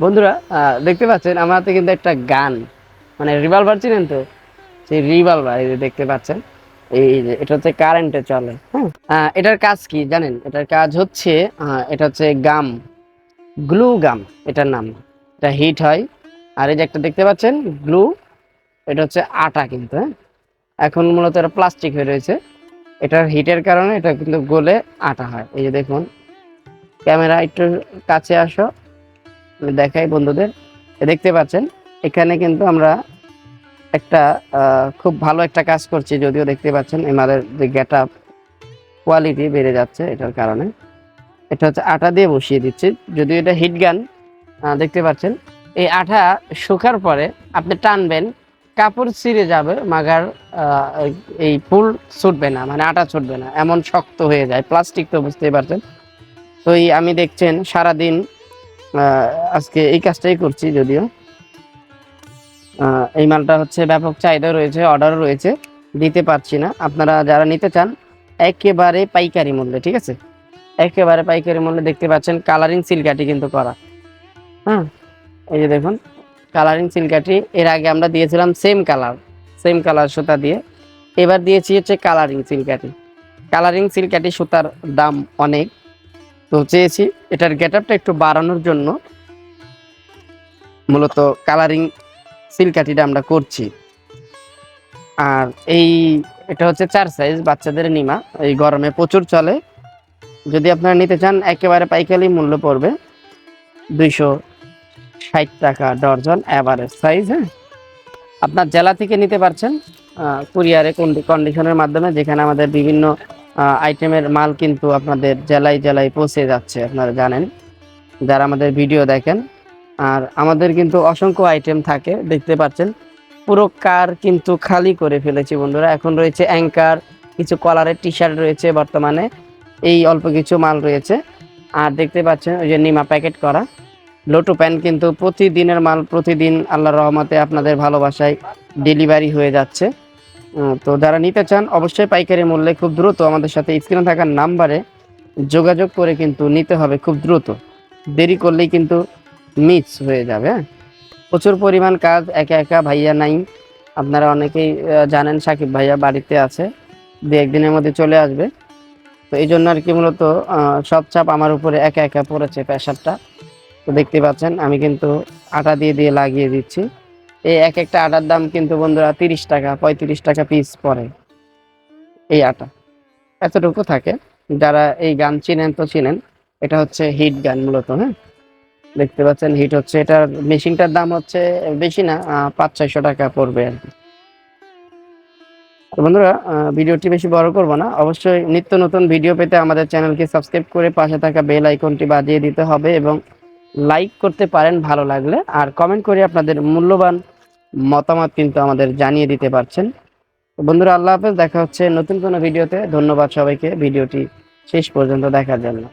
বন্ধুরা দেখতে পাচ্ছেন আমার হাতে কিন্তু একটা গান। মানে রিভলভার চিনেন তো? সেই রিভলভার এই যে দেখতে পাচ্ছেন। এই যে, এটা হচ্ছে কারেন্টে চলে হ্যাঁ? এটার কাজ কি জানেন? এটার কাজ হচ্ছে এটা হচ্ছে গাম গ্লু গাম এটার নাম। এটা হিট হয়। আর এই যে একটা দেখতে পাচ্ছেন গ্লু এটা হচ্ছে আটা কিন্তু হ্যাঁ? এখন মূলত এটা প্লাস্টিক হয়ে রয়েছে। এটার হিটের কারণে এটা কিন্তু গলে আটা হয়। এই যে দেখুন, ক্যামেরা একটু কাছে আসো। দেখাই বন্ধুদের। দেখতে পাচ্ছেন, এখানে কিন্তু আমরা একটা খুব ভালো একটা কাজ করছি, যদিও দেখতে পাচ্ছেন আমাদের যে গেট আপ কোয়ালিটি বেড়ে যাচ্ছে এটার কারণে। এটা হচ্ছে আটা দিয়ে বসিয়ে দিচ্ছি, যদিও এটা হিট গান দেখতে পাচ্ছেন। এই আঠা শুকার পরে আপনি টানবেন, কাপড় ছিঁড়ে যাবে, মাগার এই ফুল ছুটবে না মানে আটা ছুটবে না, এমন শক্ত হয়ে যায়, প্লাস্টিক তো বুঝতেই পারছেন। তো এই আমি দেখছেন সারাদিন আজকে এই কাজটাই করছি যদিও। এই মালটা হচ্ছে ব্যাপক চাহিদা রয়েছে অর্ডারও রয়েছে, দিতে পারছি না। আপনারা যারা নিতে চান, একেবারে পাইকারি মূল্যে, ঠিক আছে? একেবারে পাইকারি মূল্যে দেখতে পাচ্ছেন কালারিং সিলকাটি কিন্তু করা। হ্যাঁ এই যে দেখুন কালারিং সিলকাটি এর আগে আমরা দিয়েছিলাম সেম কালার সেম কালার সুতা দিয়ে। এবার দিয়েছি হচ্ছে কালারিং সিলকাটি কালারিং সিলকাটি সুতার দাম অনেক। তো চেয়েছি এটার গেট আপটা একটু বাড়ানোর জন্য। মূলত কালারিং সিলকাটিটা আমরা করছি। আর এই এটা হচ্ছে চার সাইজ বাচ্চাদের নিমা, এই গরমে প্রচুর চলে। যদি আপনারা নিতে চান, একেবারে পাইকারি মূল্য পড়বে। দুইশো ষাট টাকা ডর্জন অ্যাভারেজ সাইজ হ্যাঁ? আপনার জেলা থেকে নিতে পারছেন কুরিয়ারে কন্ডিশনের মাধ্যমে, যেখানে আমাদের বিভিন্ন আইটেমের মাল কিন্তু আপনাদের জেলায় জেলায় পৌঁছে যাচ্ছে, আপনারা জানেন। যারা আমাদের ভিডিও দেখেন, আর আমাদের কিন্তু অসংখ্য আইটেম থাকে, দেখতে পাচ্ছেন। পুরো কার কিন্তু খালি করে ফেলেছি বন্ধুরা। এখন রয়েছে অ্যাঙ্কার কিছু কলারের টি শার্ট রয়েছে বর্তমানে। এই অল্প কিছু মাল রয়েছে। আর দেখতে পাচ্ছেন, ওই যে নিমা প্যাকেট করা। লোটো প্যান্ট কিন্তু প্রতিদিনের মাল, প্রতিদিন আল্লাহর রহমতে আপনাদের ভালোবাসায় ডেলিভারি হয়ে যাচ্ছে। তো যারা নিতে চান, অবশ্যই পাইকারি মূল্যে খুব দ্রুত আমাদের সাথে স্ক্রিনে থাকার নাম্বারে যোগাযোগ করে কিন্তু নিতে হবে খুব দ্রুত। দেরি করলেই কিন্তু মিস হয়ে যাবে হ্যাঁ? প্রচুর পরিমাণ কাজ, একা একা ভাইয়া নাই। আপনারা অনেকেই জানেন সাকিব ভাইয়া বাড়িতে আছে দু একদিনের মধ্যে চলে আসবে। তো এই জন্য আর কি মূলত সব চাপ আমার উপরে একা একা পড়েছে প্রেশারটা। তো দেখতে পাচ্ছেন, আমি কিন্তু আটা দিয়ে দিয়ে লাগিয়ে দিচ্ছি। এই এক একটা আটার দাম কিন্তু বন্ধুরা তিরিশ টাকা, পঁয়ত্রিশ টাকা পিস পড়ে এই আটা। এতটুকু থাকে। যারা এই গান চিনেন তো চিনেন, এটা হচ্ছে হিট গান মূলত হ্যাঁ? দেখতে পাচ্ছেন হিট হচ্ছে, এটার মেশিনটার দাম হচ্ছে বেশি না পাঁচ, ছয়শো টাকা পড়বে আর কি। বন্ধুরা ভিডিওটি বেশি বড় করব না। অবশ্যই নিত্য নতুন ভিডিও পেতে আমাদের চ্যানেলকে সাবস্ক্রাইব করে পাশে থাকা বেল আইকনটি বাজিয়ে দিতে হবে এবং লাইক করতে পারেন ভালো লাগলে। আর কমেন্ট করে আপনাদের মূল্যবান মতামত কিন্তু আমাদের জানিয়ে দিতে পারছেন। বন্ধুরা, আল্লাহ হাফেজ, দেখা হচ্ছে নতুন কোনো ভিডিওতে। ধন্যবাদ সবাইকে। ভিডিওটি শেষ পর্যন্ত দেখার জন্য।